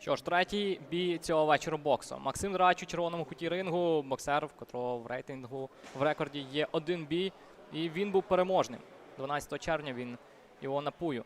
Що ж, третій бій цього вечора боксу. Максим Драч у червоному куті рингу, боксер, в котрого в рейтингу в рекорді є один бій, і він був переможним. 12 червня він його напую.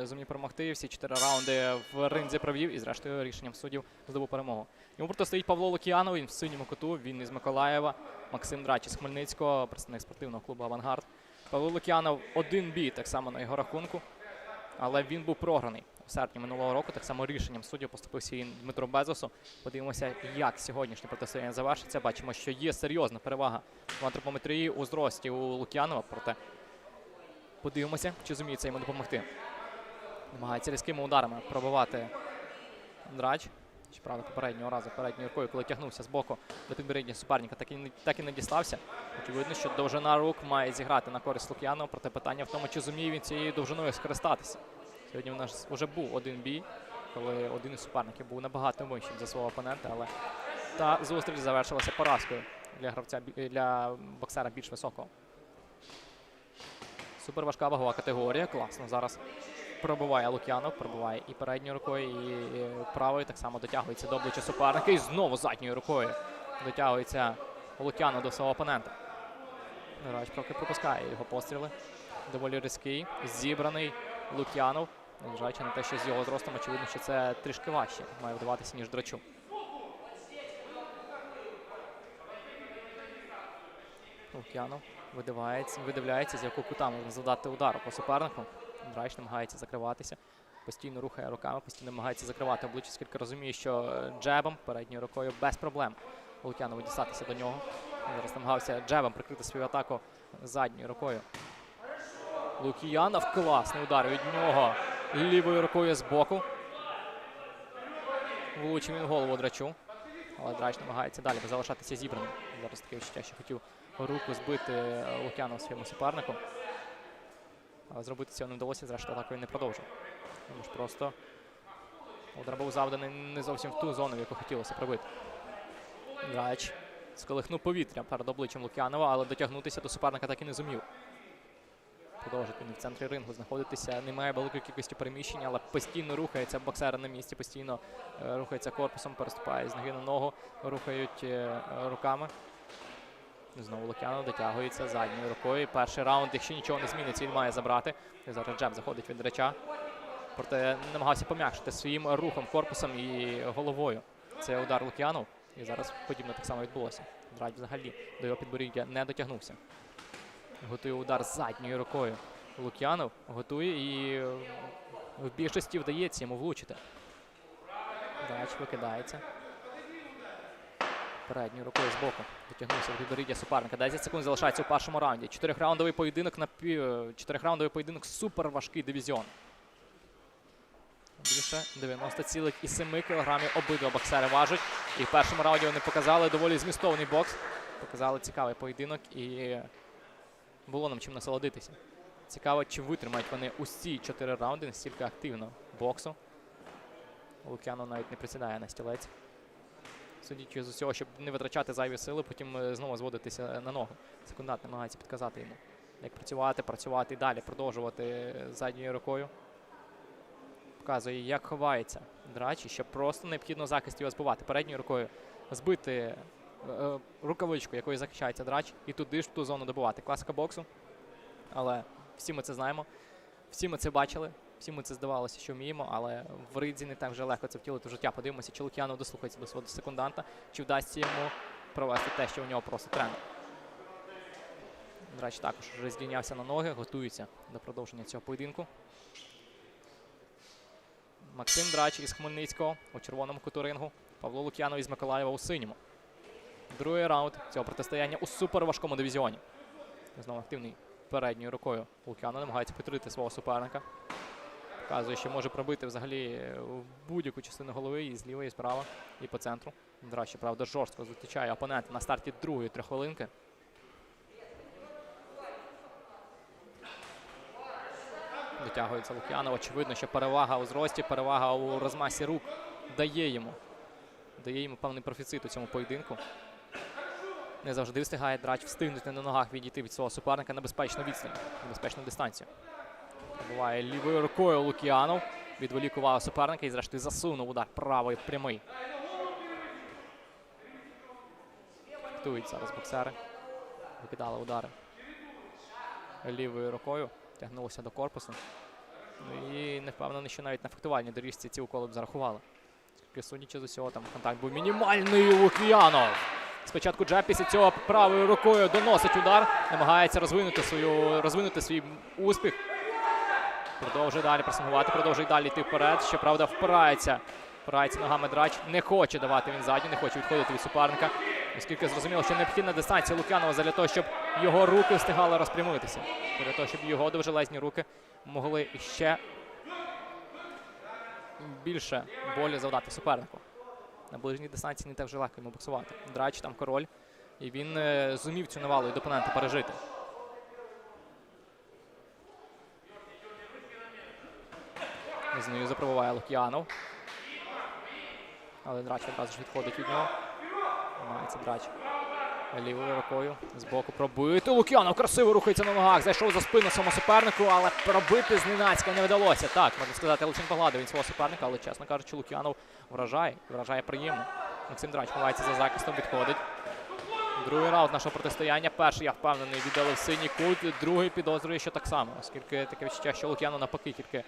е, Зумів перемогти всі чотири раунди в ринзі провів і, зрештою, рішенням суддів здобув перемогу. Йому протистоїть Павло Лук'янов, він в синьому куту, він із Миколаєва, Максим Драч із Хмельницького, представник спортивного клубу Авангард. Павло Лук'янов один бій, так само на його рахунку, але він був програний в серпні минулого року. Так само рішенням суддів поступився і Дмитро Безосу. Подивимося, як сьогоднішнє протистояння завершиться. Бачимо, що є серйозна перевага в антропометрії у зрості у Лук'янова. Проте подивимося, чи зуміє це йому допомогти. Намагається різкими ударами пробивати драч. Щоправда, попереднього разу передньою рукою, коли тягнувся з боку до підборідня суперника, так і так і не дістався. Очевидно, що довжина рук має зіграти на користь Лук'янова, проте питання в тому, чи зуміє він цією довжиною скористатися. Сьогодні у нас вже був один бій, коли один із суперників був набагато вищим за свого опонента, але та зустріч завершилася поразкою для гравця для боксера більш високого. Супер важка вагова категорія. Класно зараз пробиває Лук'янов, пробиває і передньою рукою, і правою так само дотягується до обличчя суперника. І знову задньою рукою дотягується Лук'янов до свого опонента. Грач трохи пропускає його постріли. Доволі різкий, зібраний Лук'янов. Незважаючи на те, що з його зростом, очевидно, що це трішки важче має вдаватися, ніж драчу. Лук'янов видивається, видивляється, з якого кута можна задати удар по супернику. Драч намагається закриватися, постійно рухає руками, постійно намагається закривати обличчя, оскільки розуміє, що е, джебом передньою рукою без проблем Лук'янову дістатися до нього. Зараз намагався джебом прикрити свою атаку задньою рукою. Лук'янов класний удар від нього лівою рукою з боку. Влучив він голову драчу. Але драч намагається далі залишатися зібраним. Зараз таке відчуття, що хотів руку збити е, Лук'янов своєму супернику. Але зробити цього не вдалося, зрештою атаку він не продовжив. Тому ж просто удар був завданий не зовсім в ту зону, в яку хотілося пробити. Драч сколихнув повітря перед обличчям Лук'янова, але дотягнутися до суперника так і не зумів. Продовжить він в центрі рингу знаходитися. Немає великої кількості переміщень, але постійно рухається боксер на місці, постійно е, рухається корпусом, переступає з ноги на ногу, рухають е, руками. Знову Лук'янов дотягується задньою рукою. Перший раунд, якщо нічого не зміниться, він має забрати. Зараз джеб заходить від реча. Проте намагався пом'якшити своїм рухом, корпусом і головою. Це удар Лук'янов. І зараз подібно так само відбулося. Драч взагалі до його підборіддя не дотягнувся. Готує удар задньою рукою. Лук'янов готує і е, в більшості вдається йому влучити. Драч викидається. Передньою рукою з боку дотягнувся до підборіддя суперника. 10 секунд залишається у першому раунді. Чотирихраундовий поєдинок на пів... Чотирихраундовий поєдинок супер важкий дивізіон. Більше 90,7 кілограмів обидва боксери важать. І в першому раунді вони показали доволі змістовний бокс. Показали цікавий поєдинок і було нам чим насолодитися. Цікаво, чи витримають вони усі чотири раунди настільки активно боксу. Лук'янов навіть не присідає на стілець. Судячи з усього, щоб не витрачати зайві сили, потім е, знову зводитися на ногу. Секундант намагається підказати йому, як працювати, працювати і далі, продовжувати е, задньою рукою. Показує, як ховається драч, і що просто необхідно в захисті його збивати. Передньою рукою збити е, е, рукавичку, якою захищається драч, і туди ж в ту зону добивати. Класика боксу. Але всі ми це знаємо, всі ми це бачили, всі ми це здавалося, що вміємо, але в ридзі не так вже легко це втілити в життя. Подивимося, чи Лук'янов дослухається до свого секунданта, чи вдасться йому провести те, що у нього просто тренер. Драч також вже здійнявся на ноги, готується до продовження цього поєдинку. Максим Драч із Хмельницького у червоному куту рингу. Павло Лук'янов із Миколаєва у синьому. Другий раунд цього протистояння у суперважкому дивізіоні. Знову активний передньою рукою. Лук'янов намагається підтрити свого суперника. Показує, що може пробити взагалі будь-яку частину голови і зліва, і справа, і по центру. Драч, правда, жорстко зустрічає опонента на старті другої трьоххвилинки. Дотягується Лук'янов. Очевидно, що перевага у зрості, перевага у розмасі рук дає йому. Дає йому певний профіцит у цьому поєдинку. Не завжди встигає драч встигнути на ногах відійти від свого суперника на безпечну відстань, на безпечну дистанцію. Пробиває лівою рукою Лук'янов. відволік увагу суперника і зрештою засунув удар правий прямий. Фехтують зараз боксери. Викидали удари лівою рукою, тягнулося до корпусу. Ну і не впевнений, що навіть на фехтувальній доріжці ці уколи б зарахували. Судячи з усього, там контакт був мінімальний у Лук'янов. Спочатку джеб, після цього правою рукою доносить удар, намагається розвинути, свою, розвинути свій успіх. Продовжує далі пресингувати, продовжує далі йти вперед. Щоправда, впирається. Впирається ногами драч. Не хоче давати він задню, не хоче відходити від суперника. Оскільки зрозуміло, що необхідна дистанція Лук'янова для того, щоб його руки встигали розпрямитися. Для того, щоб його довжелезні руки могли ще більше болі завдати супернику. На ближній дистанції не так вже легко йому боксувати. Драч там король. І він е, зумів цю навалу від опонента пережити. нею запробуває Лук'янов. Але драч одразу ж відходить від нього. Мається драч лівою рукою. Збоку пробити. Лук'янов красиво рухається на ногах. Зайшов за спину свого супернику, але пробити зненацька не вдалося. Так, можна сказати, Лучин погладив він свого суперника, але чесно кажучи, Лук'янов вражає. Вражає приємно. Максим Драч ховається за захистом, відходить. Другий раунд нашого протистояння. Перший, я впевнений, віддали в синій кут. Другий підозрює, що так само, оскільки таке відчуття, що Лук'янов навпаки тільки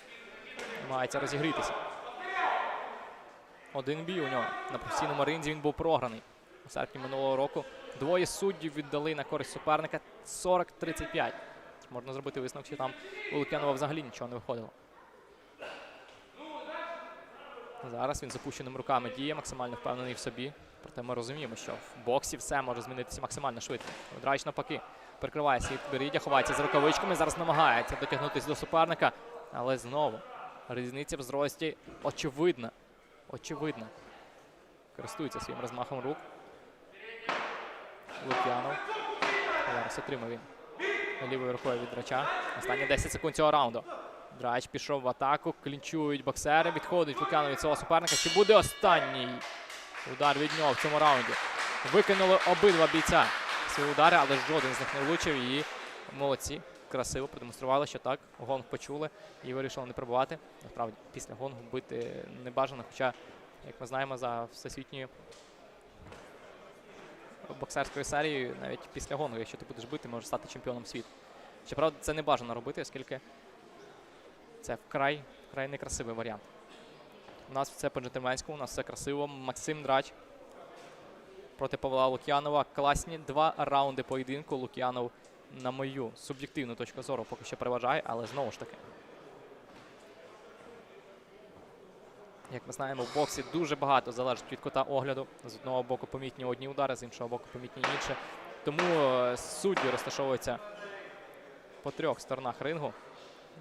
намагається розігрітися. Один бій у нього. На професійному ринзі він був програний. У серпні минулого року двоє суддів віддали на користь суперника 40-35. Можна зробити висновок, що там у Лук'янова взагалі нічого не виходило. Зараз він з опущеними руками діє, максимально впевнений в собі. Проте ми розуміємо, що в боксі все може змінитися максимально швидко. Драч навпаки прикриває свій підборіддя, ховається з рукавичками. Зараз намагається дотягнутися до суперника. Але знову різниця в зрості очевидна. Очевидна. Користується своїм розмахом рук. Лук'янов. Зараз отримав він лівою рукою від драча. Останні 10 секунд цього раунду. Драч пішов в атаку, клінчують боксери, відходить Лук'янов від свого суперника. Чи буде останній удар від нього в цьому раунді? Викинули обидва бійця свої удари, але жоден з них не влучив. І молодці. Красиво продемонстрували, що так, гонг почули і вирішили не пробувати. Насправді, після гонгу бити не бажано, хоча, як ми знаємо, за всесвітньою боксерською серією, навіть після гонгу, якщо ти будеш бити, можеш стати чемпіоном світу. Щоправда, це не бажано робити, оскільки це вкрай, вкрай некрасивий варіант. У нас все по-джентльменському, у нас все красиво. Максим Драч проти Павла Лук'янова. Класні два раунди поєдинку. Лук'янов, на мою суб'єктивну точку зору, поки що переважає, але знову ж таки. Як ми знаємо, в боксі дуже багато залежить від кота огляду. З одного боку помітні одні удари, з іншого боку помітні інші. Тому е, судді розташовуються по трьох сторонах рингу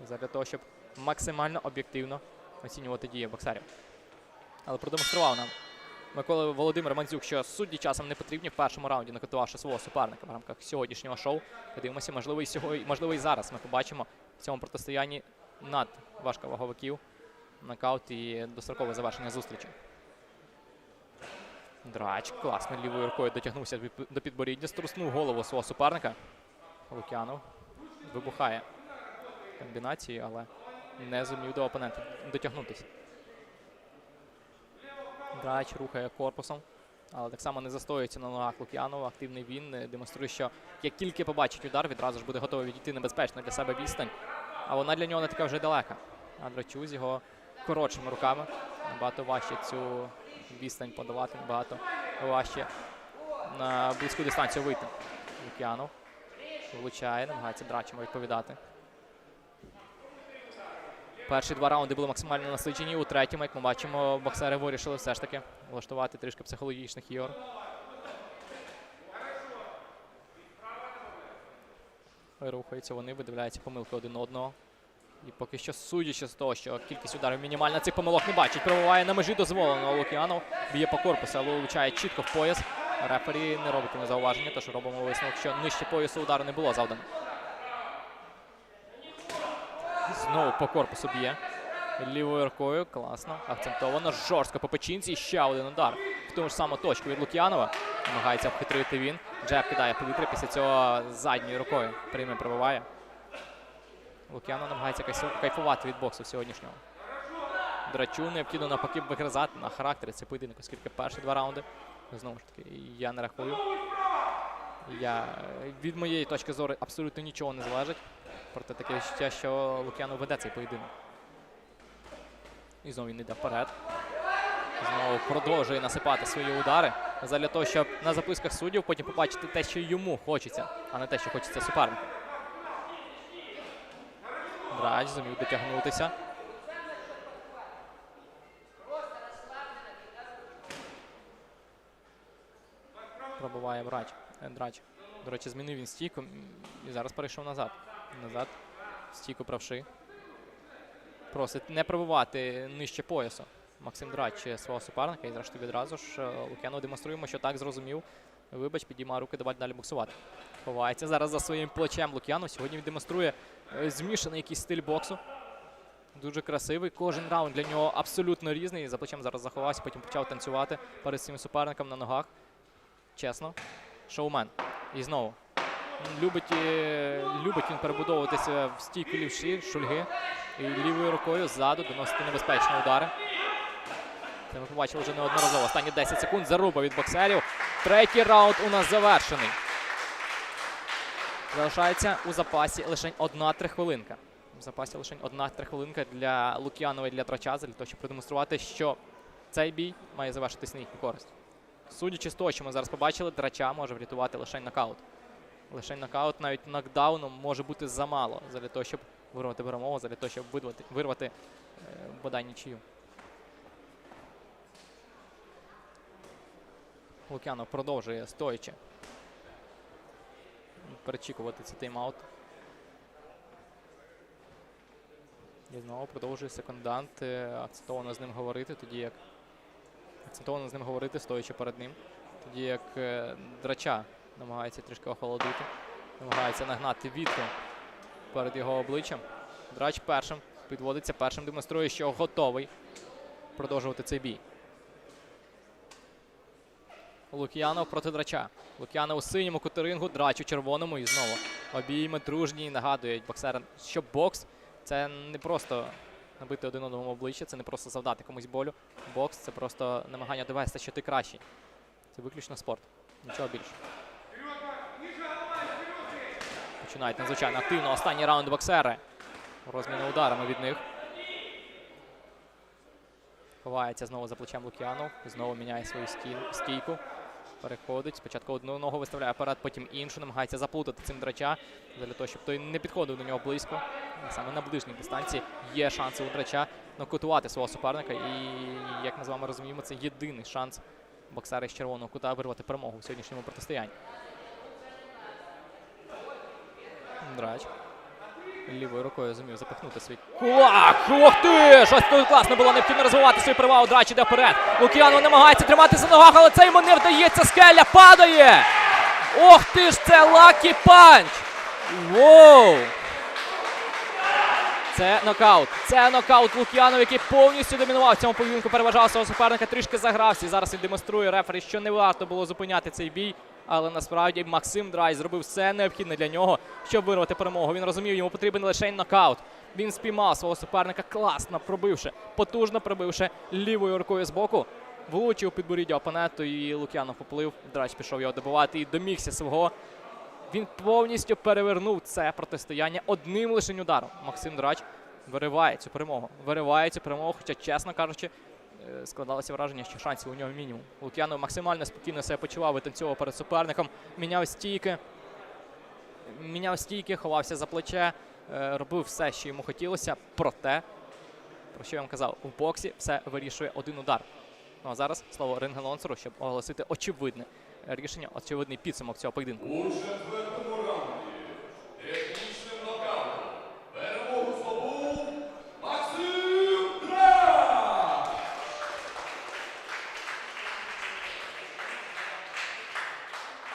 для того, щоб максимально об'єктивно оцінювати дії боксерів. Але продемонстрував нам Микола Володимир Мандзюк, що судді часом не потрібні в першому раунді, накатувавши свого суперника в рамках сьогоднішнього шоу. Подивимося, можливо, і сьогодні, можливо, і зараз ми побачимо в цьому протистоянні над важковаговиків нокаут і дострокове завершення зустрічі. Драч класно лівою рукою дотягнувся до підборіддя, струснув голову свого суперника. Лук'янов вибухає комбінації, але не зумів до опонента дотягнутися. Драч рухає корпусом, але так само не застоюється на ногах Лук'янова. Активний він е, демонструє, що як тільки побачить удар, відразу ж буде готовий відійти небезпечно для себе відстань. А вона для нього не така вже далека. А драчу з його коротшими руками набагато важче цю відстань подавати, набагато важче на близьку дистанцію вийти. Лук'янов влучає, намагається драчимо відповідати. Перші два раунди були максимально насичені. У третьому, як ми бачимо, боксери вирішили все ж таки влаштувати трішки психологічних ігор. Рухаються вони, видивляються помилки один одного. І поки що, судячи з того, що кількість ударів мінімальна, цих помилок не бачить. Пробиває на межі дозволеного Лук'янов. Б'є по корпусу, але влучає чітко в пояс. Рефері не робить йому зауваження, тож робимо висновок, що нижче поясу удару не було завдано. Знову по корпусу б'є. Лівою рукою. Класно. Акцентовано. Жорстко по печінці. І ще один удар. В ту ж саму точку від Лук'янова. Намагається обхитрити він. Джеб кидає повітря. Після цього задньою рукою прийме пробиває. Лук'янов намагається кайфувати від боксу сьогоднішнього. Драчу необхідно навпаки вигризати на характері цей поєдинок, оскільки перші два раунди, знову ж таки, я не рахую. Я, від моєї точки зору абсолютно нічого не залежить. Проте таке відчуття, що Лук'янов веде цей поєдинок. І знову він йде вперед. Знову продовжує насипати свої удари задля того, щоб на записках суддів потім побачити те, що йому хочеться, а не те, що хочеться супернику. Драч зумів дотягнутися. Пробиває Брач. Е, Драч. До речі, змінив він стійку і зараз перейшов назад. Назад. Стійку правши. Просить не пробивати нижче поясу. Максим Драч е, свого суперника. І зрештою відразу ж е, Лук'яну демонструємо, що так зрозумів. Вибач, підіймає руки, давай далі буксувати. Ховається зараз за своїм плечем Лук'янов. Сьогодні він демонструє е, змішаний якийсь стиль боксу. Дуже красивий. Кожен раунд для нього абсолютно різний. За плечем зараз заховався, потім почав танцювати перед своїм суперником на ногах. Чесно. Шоумен. І знову. Любить, е, любить він перебудовуватися в стійку лівші, шульги. І лівою рукою ззаду доносити небезпечні удари. Це ми побачили вже неодноразово. Останні 10 секунд заруба від боксерів. Третій раунд у нас завершений. Залишається у запасі лише одна три хвилинка. В запасі лише одна три хвилинка для Лук'янова і для Трача, для того, щоб продемонструвати, що цей бій має завершитись на їхню користь. Судячи з того, що ми зараз побачили, Драча може врятувати лише нокаут. Лише нокаут навіть нокдауном може бути замало для того, щоб вирвати перемогу, для того, щоб вирвати, вирвати е, бодай нічию. Лук'янов продовжує стоячи перечікувати цей тайм-аут. І знову продовжує секундант е, акцентовано з ним говорити, тоді як акцентовано з ним говорити, стоячи перед ним. Тоді як е, драча намагається трішки охолодити, намагається нагнати вітру перед його обличчям. Драч першим підводиться, першим демонструє, що готовий продовжувати цей бій. Лук'янов проти драча. Лук'янов у синьому кутерингу, драч у червоному і знову обійми дружні нагадують боксерам, що бокс це не просто набити один одному обличчя, це не просто завдати комусь болю. Бокс це просто намагання довести, що ти кращий. Це виключно спорт. Нічого більше. Починають надзвичайно активно. Останній раунд боксери. Розміни ударами від них. Ховається знову за плечем Лук'янов. Знову міняє свою стій- стійку. Переходить. Спочатку одну ногу виставляє вперед, потім іншу. Намагається заплутати цим драча. Для того, щоб той не підходив до нього близько. Саме на ближній дистанції є шанси у драча нокаутувати свого суперника. І, як ми з вами розуміємо, це єдиний шанс боксера з червоного кута вирвати перемогу у сьогоднішньому протистоянні. Драч. Лівою рукою зумів запихнути свій кулак. Ух ти! Щось тут класно було необхідно розвивати свою перевагу. Драч іде вперед. Лук'янов намагається триматися на ногах, але це йому не вдається. Скеля падає. Ох ти ж, це лакі панч! Воу! Це нокаут. Це нокаут Лук'янов, який повністю домінував в цьому поєдинку, переважав свого суперника, трішки загрався. І зараз він демонструє рефері, що не варто було зупиняти цей бій. Але насправді Максим Драй зробив все необхідне для нього, щоб вирвати перемогу. Він розумів, йому потрібен лише нокаут. Він спіймав свого суперника класно пробивши, потужно пробивши лівою рукою з боку. Влучив підборіддя опоненту і Лук'янов поплив. Драч пішов його добивати і домігся свого. Він повністю перевернув це протистояння одним лише ударом. Максим Драч вириває цю перемогу. Вириває цю перемогу, хоча, чесно кажучи, складалося враження, що шансів у нього мінімум. Лук'янов максимально спокійно себе почував, витанцьовував перед суперником, міняв стійки, міняв стійки, ховався за плече, е, робив все, що йому хотілося. Проте, про що я вам казав, у боксі все вирішує один удар. Ну а зараз слово рингелонсеру, щоб оголосити очевидне рішення, очевидний підсумок цього поєдинку.